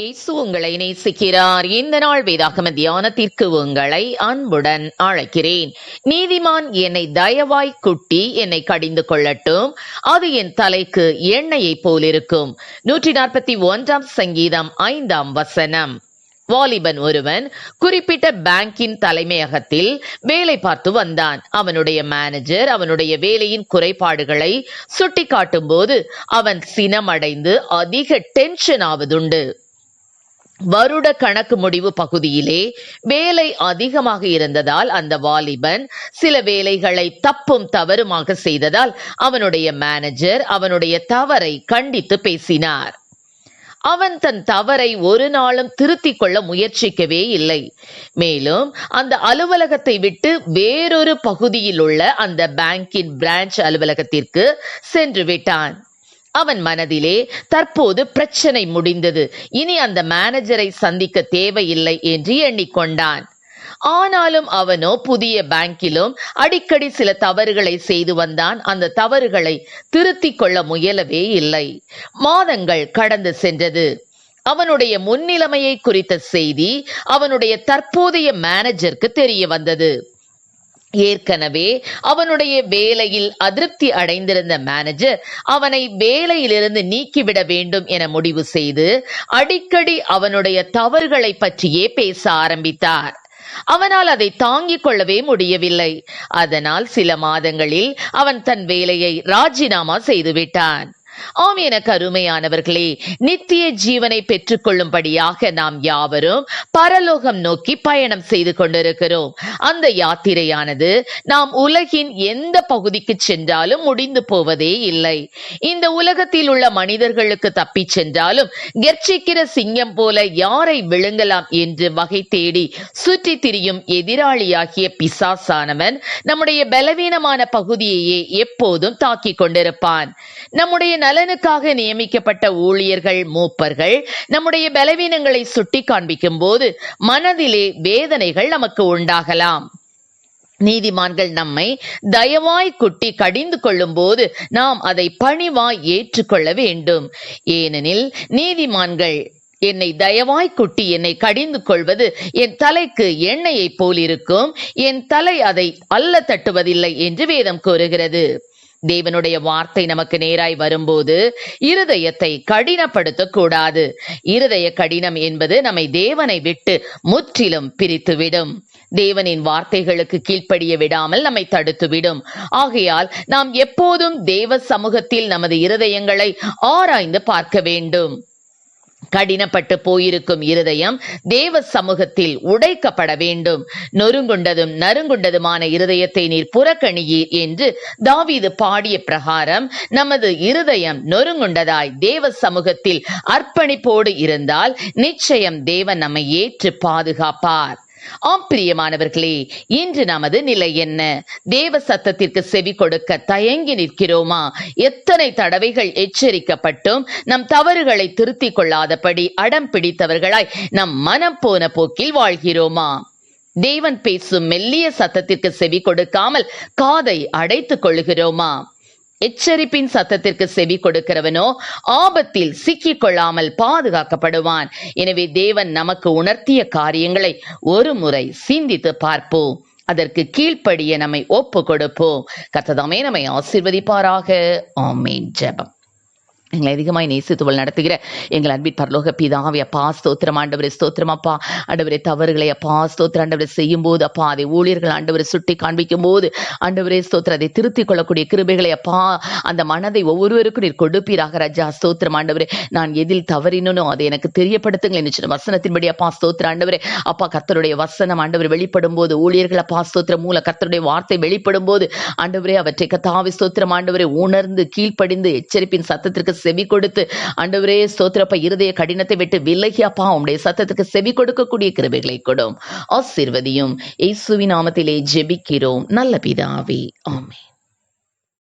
இயேசு உங்களை நேசிக்கிறார். இந்த நாள் வேதாகம தியானத்திற்கு உங்களை அன்புடன் அழைக்கிறேன். நீதிமான் என்னை தயவாய் குட்டி என்னை கடிந்து கொள்ளட்டும். அது என் தலைக்கு எண்ணெயை போலிருக்கும். நூற்றி நாற்பத்தி ஒன்றாம் சங்கீதம் ஐந்தாம் வசனம். வாலிபன் ஒருவன் குறிப்பிட்ட பேங்கின் தலைமையகத்தில் வேலை பார்த்து வந்தான். அவனுடைய மேனேஜர் அவனுடைய வேலையின் குறைபாடுகளை சுட்டிக்காட்டும் போது அவன் சினமடைந்து அதிக டென்ஷன் ஆவதுண்டு. வருட கணக்கு முடிவு பகுதியிலே வேலை அதிகமாக இருந்ததால் அந்த வாலிபன் சில வேலைகளை தப்பும் தவறுமாக செய்ததால் அவனுடைய மேனேஜர் அவனுடைய தவறை கண்டித்து பேசினார். அவன் தன் தவறை ஒரு நாளும் திருத்திக் கொள்ள முயற்சிக்கவே இல்லை. மேலும் அந்த அலுவலகத்தை விட்டு வேறொரு பகுதியில் உள்ள அந்த பேங்கின் பிரான்ச் அலுவலகத்திற்கு சென்று விட்டான். அவன் மனதிலே தற்போது பிரச்சனை முடிந்தது. இனி அந்த மேனேஜரை சந்திக்க தேவையில்லை என்று எண்ணிக்கொண்டான். ஆனாலும் அவனோ புதிய பேங்கிலும் அடிக்கடி சில தவறுகளை செய்து வந்தான். அந்த தவறுகளை திருத்திக் கொள்ள முயலவே இல்லை. மாதங்கள் கடந்து சென்றது. அவனுடைய முன்னிலைமையை குறித்த செய்தி அவனுடைய தற்போதைய மேனேஜருக்கு தெரிய வந்தது. ஏற்கனவே அவனுடைய வேலையில் அதிருப்தி அடைந்திருந்த மேனேஜர் அவனை வேலையிலிருந்து நீக்கிவிட வேண்டும் என முடிவு செய்து அடிக்கடி அவனுடைய தவறுகளை பற்றியே பேச ஆரம்பித்தார். அவனால் அதை தாங்கிக் கொள்ளவே முடியவில்லை. அதனால் சில மாதங்களில் அவன் தன் வேலையை ராஜினாமா செய்துவிட்டான். ஆம் எனக்கு அருமையானவர்களே நித்திய ஜீவனை பெற்றுக்கொள்ளும்படியாக நாம் யாவரும் பரலோகம் நோக்கி பயணம் செய்து கொண்டிருக்கிறோம். அந்த யாத்திரையானது நாம் உலகின் எந்த பகுதிக்கு சென்றாலும் முடிந்து போவதே இல்லை. இந்த உலகத்தில் உள்ள மனிதர்களுக்கு தப்பி சென்றாலும் கெர்ச்சிக்கிற சிங்கம் போல யாரை விழுங்கலாம் என்று வகை தேடி சுற்றி திரியும் எதிராளியாகிய பிசாசானவன் நம்முடைய பலவீனமான பகுதியையே எப்போதும் தாக்கிக் கொண்டிருப்பான். நம்முடைய நலனுக்காக நியமிக்கப்பட்ட ஊழியர்கள் மூப்பர்கள் நம்முடைய பலவீனங்களை சுட்டி காண்பிக்கும் போது மனதிலே வேதனைகள் நமக்கு உண்டாகலாம். நீதிமான்கள் நம்மை தயவாய் குட்டி கடிந்து கொள்ளும் போது நாம் அதை பணிவாய் ஏற்றுக்கொள்ள வேண்டும். ஏனெனில் நீதிமான்கள் என்னை தயவாய் குட்டி என்னை கடிந்து கொள்வது என் தலைக்கு எண்ணெயைப் போலிருக்கும் என் தலை அதை அல்ல தட்டுவதில்லை என்று வேதம் கூறுகிறது. தேவனுடைய வார்த்தை நமக்கு நேராய் வரும்போது இருதயத்தை கடினப்படுத்த கூடாது இருதய கடினம் என்பது நம்மை தேவனை விட்டு முற்றிலும் பிரித்துவிடும். தேவனின் வார்த்தைகளுக்கு கீழ்ப்படிய விடாமல் நம்மை தடுத்துவிடும். ஆகையால் நாம் எப்போதும் தேவ சமூகத்தில் நமது இருதயங்களை ஆராய்ந்து பார்க்க வேண்டும். கடினப்பட்டு போயிருக்கும் இருதயம் தேவ சமூகத்தில் உடைக்கப்பட வேண்டும். நொறுங்குண்டதும் நறுங்குண்டதுமான இருதயத்தை நீர் புறக்கணியீர் என்று தாவீது பாடிய பிரகாரம் நமது இருதயம் நொறுங்குண்டதாய் தேவ சமூகத்தில் அர்ப்பணிப்போடு இருந்தால் நிச்சயம் தேவன் நம்மை ஏற்று பாதுகாப்பார். ஆம் பிரியமானவர்களே இன்று நமது நிலை என்ன? தேவ சத்தத்திற்கு செவி கொடுக்க தயங்கி நிற்கிறோமா? எத்தனை தடவைகள் எச்சரிக்கப்பட்டும் நம் தவறுகளை திருத்திக் கொள்ளாதபடி அடம் பிடித்தவர்களாய் நம் மனம் போன போக்கில் வாழ்கிறோமா? தேவன் பேசும் மெல்லிய சத்தத்திற்கு செவி கொடுக்காமல் காதை அடைத்துக் கொள்கிறோமா எச்சரிப்பின் சத்தத்திற்கு செவி கொடுக்கிறவனோ ஆபத்தில் சிக்கிக் கொள்ளாமல் பாதுகாக்கப்படுவான். எனவே தேவன் நமக்கு உணர்த்திய காரியங்களை ஒரு முறை சிந்தித்து பார்ப்போம். அதற்கு கீழ்ப்படிய நம்மை ஒப்பு கொடுப்போம். கத்ததாமே நம்மை ஆசிர்வதிப்பாராக. ஆமேன். ஜெபம். எங்களை அதிகமாய் நேசித்துவள் நடத்துகிற எங்கள் அன்பின் பரலோக பிதாவை அப்பா ஸ்தோத்திரம். ஆண்டவரை ஸ்தோத்திரம் அப்பா. ஆண்டவரே தவறுகளை அப்பா ஸ்தோத்திர ஆண்டவரை செய்யும் போது அப்பா அதை ஊழியர்கள் ஆண்டவரை சுட்டி காண்பிக்கும் போது ஆண்டவரே ஸ்தோத்திர அதை திருத்திக் கொள்ளக்கூடிய கிருபைகளை அப்பா அந்த மனதை ஒவ்வொருவருக்கும் நீர் கொடுப்பீராக ராஜா. ஸ்தோத்திரம் ஆண்டவரே. நான் எதில் தவறினோ அதை எனக்கு தெரியப்படுத்துங்கள். என்று வசனத்தின்படி அப்பா ஸ்தோத்திர ஆண்டவரே. அப்பா கத்தருடைய வசனம் ஆண்டவர் வெளிப்படும் போது ஊழியர்கள் அப்பா ஸ்தோத்திரம் மூல கத்தருடைய வார்த்தை வெளிப்படும் போது ஆண்டவரே அவற்றை கத்தாவி ஸ்தோத்திரம் ஆண்டவரை உணர்ந்து கீழ்ப்படிந்து எச்சரிப்பின் சத்தத்திற்கு செவி கொடுத்து ஆண்டவரே ஸ்தோத்திரப்பா இருதய கடினத்தை விட்டு விலகி அப்பா உம்முடைய சத்தத்துக்கு செவி கொடுக்கக்கூடிய கிருபைகளை கொடும். ஆசிர்வதியும். இயேசுவின் நாமத்திலே ஜெபிக்கிறோம். நல்ல பிதாவே. ஆமே